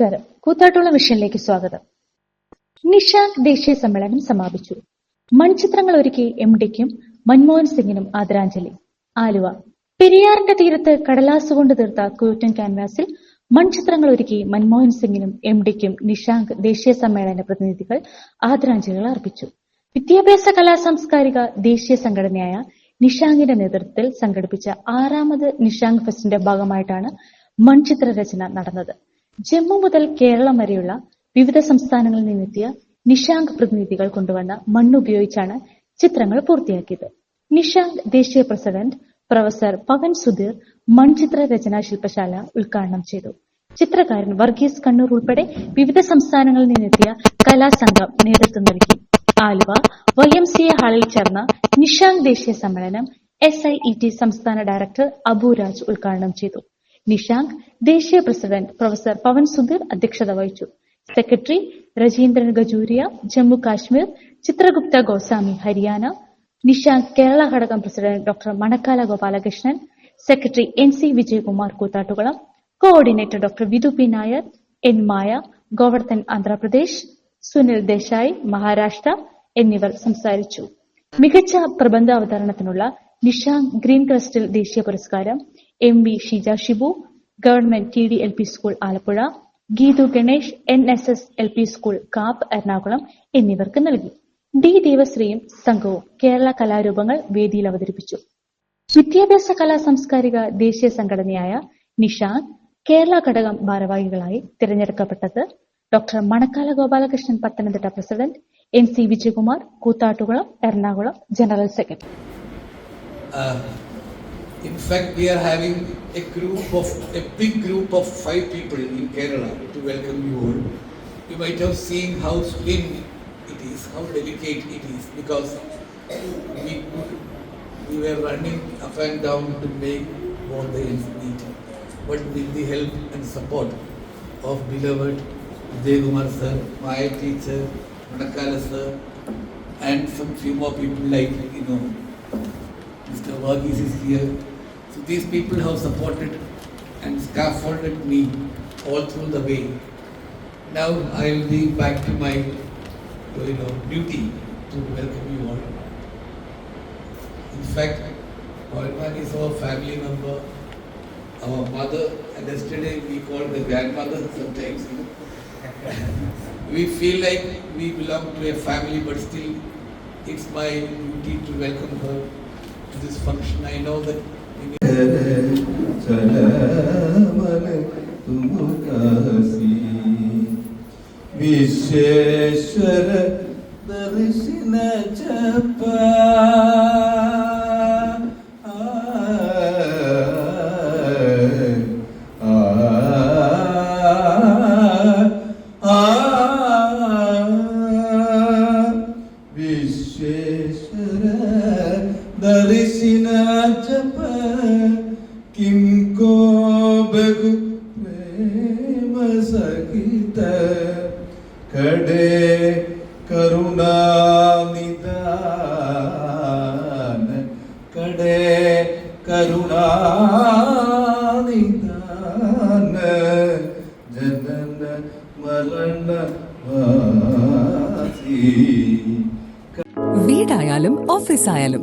നമസ്കാരം. കൂത്താട്ടുള്ള മിഷനിലേക്ക് സ്വാഗതം. നിഷാങ്ക് ദേശീയ സമ്മേളനം സമാപിച്ചു. മൺചിത്രങ്ങൾ ഒരുക്കി എം ഡിക്കും മൻമോഹൻ സിംഗിനും ആദരാഞ്ജലി. ആലുവ. പെരിയാറിന്റെ തീരത്ത് കടലാസ് കൊണ്ട് തീർത്ത കൂറ്റൻ ക്യാൻവാസിൽ മൺചിത്രങ്ങൾ ഒരുക്കി മൻമോഹൻ സിംഗിനും എം ഡിക്കും നിഷാങ്ക് ദേശീയ സമ്മേളന പ്രതിനിധികൾ ആദരാഞ്ജലികൾ അർപ്പിച്ചു. വിദ്യാഭ്യാസ കലാ സാംസ്കാരിക ദേശീയ സംഘടനയായ നിഷാങ്കിന്റെ നേതൃത്വത്തിൽ സംഘടിപ്പിച്ച ആറാമത് നിഷാങ്ക് ഫെസ്റ്റിന്റെ ഭാഗമായിട്ടാണ് മൺചിത്ര രചന നടന്നത്. ജമ്മു മുതൽ കേരളം വരെയുള്ള വിവിധ സംസ്ഥാനങ്ങളിൽ നിന്നെത്തിയ നിഷാങ്ക് പ്രതിനിധികൾ കൊണ്ടുവന്ന മണ്ണുപയോഗിച്ചാണ് ചിത്രങ്ങൾ പൂർത്തിയാക്കിയത്. നിഷാങ്ക് ദേശീയ പ്രസിഡന്റ് പ്രൊഫസർ പവൻ സുധീർ മൺചിത്ര രചനാ ശില്പശാല ഉദ്ഘാടനം ചെയ്തു. ചിത്രകാരൻ വർഗീസ് കണ്ണൂർ ഉൾപ്പെടെ വിവിധ സംസ്ഥാനങ്ങളിൽ നിന്നെത്തിയ കലാസംഘം നേതൃത്വം നൽകി. Aluva Y M C A ഹാളിൽ ചേർന്ന നിഷാങ്ക് ദേശീയ സമ്മേളനം എസ് ഐ ഇ ടി സംസ്ഥാന ഡയറക്ടർ അബുരാജ് ഉദ്ഘാടനം ചെയ്തു. നിഷാങ്ക് ദേശീയ പ്രസിഡന്റ് പ്രൊഫസർ പവൻ സുധീർ അധ്യക്ഷത വഹിച്ചു. സെക്രട്ടറി രജീന്ദ്രൻ ഗജൂരിയ ജമ്മു കാശ്മീർ ചിത്രഗുപ്ത ഗോസ്വാമി ഹരിയാന നിഷാങ്ക് കേരള ഘടകം president doctor Manakkala Gopalakrishnan secretary N C Vijayakumar Koothattukulam coordinator doctor Vidhu P Nair N Maya Govardhan Andhra Pradesh Sunil Desai Maharashtra എന്നിവർ സംസാരിച്ചു. മികച്ച പ്രബന്ധ അവതരണത്തിനുള്ള നിഷാങ്ക് ഗ്രീൻ ക്രസ്റ്റിൽ ദേശീയ പുരസ്കാരം M V Shijashibu Shibu government T D L P school Alappuzha Geethu Ganesh N S S L P school Kapp Ernakulam എന്നിവർക്ക് നൽകി. D ദേവശ്രീയും സംഘവും കേരള കലാരൂപങ്ങൾ വേദിയിൽ അവതരിപ്പിച്ചു. വിദ്യാഭ്യാസ കലാ സാംസ്കാരിക ദേശീയ സംഘടനയായ നിഷാൻ കേരള ഘടകം ഭാരവാഹികളായി തിരഞ്ഞെടുക്കപ്പെട്ടത് doctor Manakkala Gopalakrishnan Pathanamthitta president N C Vijayakumar Koothattukulam Ernakulam general secretary. In fact, we are having a group of a big group of five people in Kerala to welcome you all. You might have seen how slim it is, how delicate it is, because we we were running up and down to make both the ends meet. But with the help and support of beloved Vijay Kumar sir, my teacher, Manakala sir, and some few more people like you know Mr. Varghese is here. So these people have supported and scaffolded me all through the way. Now I will be back to my you know, duty to welcome you all. In fact, Paulman is our family member, our mother, and yesterday we called the grandmother sometimes. We feel like we belong to a family, but still it's my duty to welcome her this function. I know that Vishweshwara ദർശന ജപ കിം കോ ബഹു പ്രേമ സഹിത കടേ കരുണാനിദാന കടേ കരുണാനിദാന ജനന മരണ വീടായാലും ഓഫീസായാലും